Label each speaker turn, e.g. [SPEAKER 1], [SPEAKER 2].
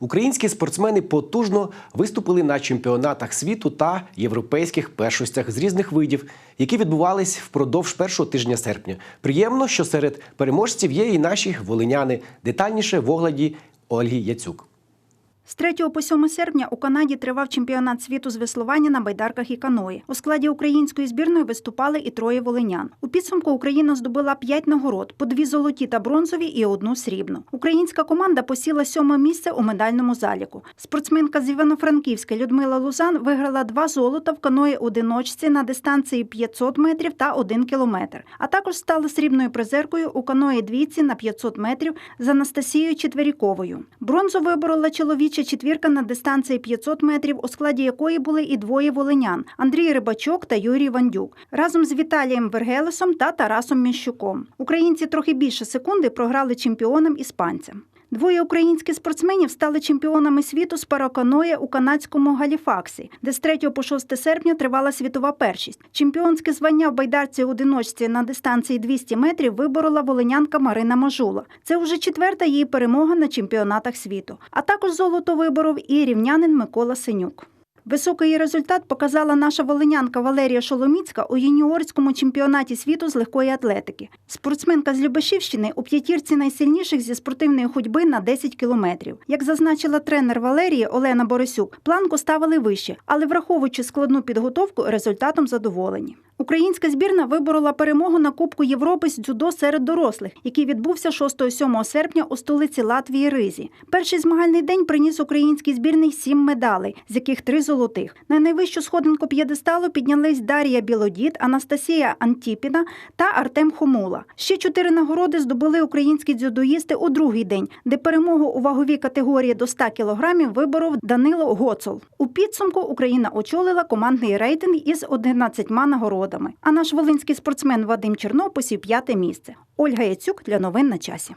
[SPEAKER 1] Українські спортсмени потужно виступили на чемпіонатах світу та європейських першостях з різних видів, які відбувались впродовж першого тижня серпня. Приємно, що серед переможців є і наші волиняни. Детальніше в огляді Ольги Яцюк.
[SPEAKER 2] З 3 по 7 серпня у Канаді тривав чемпіонат світу з веслування на байдарках і каної. У складі української збірної виступали і троє волинян. У підсумку Україна здобула п'ять нагород: по дві золоті та бронзові і одну срібну. Українська команда посіла сьоме місце у медальному заліку. Спортсменка з Івано-Франківська Людмила Лузан виграла два золота в каної одиночці на дистанції 500 метрів та 1 кілометр. А також стала срібною призеркою у каної двійці на 500 метрів з Анастасією Четверіковою. Бронзу виборола чоловіча четвірка на дистанції 500 метрів, у складі якої були і двоє волинян Андрій Рибачок та Юрій Вандюк, разом з Віталієм Вергелесом та Тарасом Міщуком. Українці трохи більше секунди програли чемпіонам іспанцям. Двоє українських спортсменів стали чемпіонами світу з параканоє у канадському Галіфаксі, де з 3 по 6 серпня тривала світова першість. Чемпіонське звання в байдарці одиночці на дистанції 200 метрів виборола волинянка Марина Мажула. Це вже четверта її перемога на чемпіонатах світу. А також золото виборов і рівнянин Микола Синюк. Високий результат показала наша волинянка Валерія Шоломіцька у юніорському чемпіонаті світу з легкої атлетики. Спортсменка з Любешівщини у п'ятірці найсильніших зі спортивної ходьби на 10 кілометрів. Як зазначила тренер Валерії Олена Борисюк, планку ставили вище, але враховуючи складну підготовку, результатом задоволені. Українська збірна виборола перемогу на Кубку Європи з дзюдо серед дорослих, який відбувся 6-7 серпня у столиці Латвії Ризі. Перший змагальний день приніс українській збірній сім медалей, з яких три золотих. На найвищу сходинку п'єдесталу піднялись Дар'я Білодід, Анастасія Антіпіна та Артем Хомула. Ще чотири нагороди здобули українські дзюдоїсти у другий день, де перемогу у ваговій категорії до 100 кілограмів виборов Данило Гоцол. У підсумку Україна очолила командний рейтинг із 11 нагородами. А наш волинський спортсмен Вадим Чернопосів п'яте місце. Ольга Яцюк для новин на часі.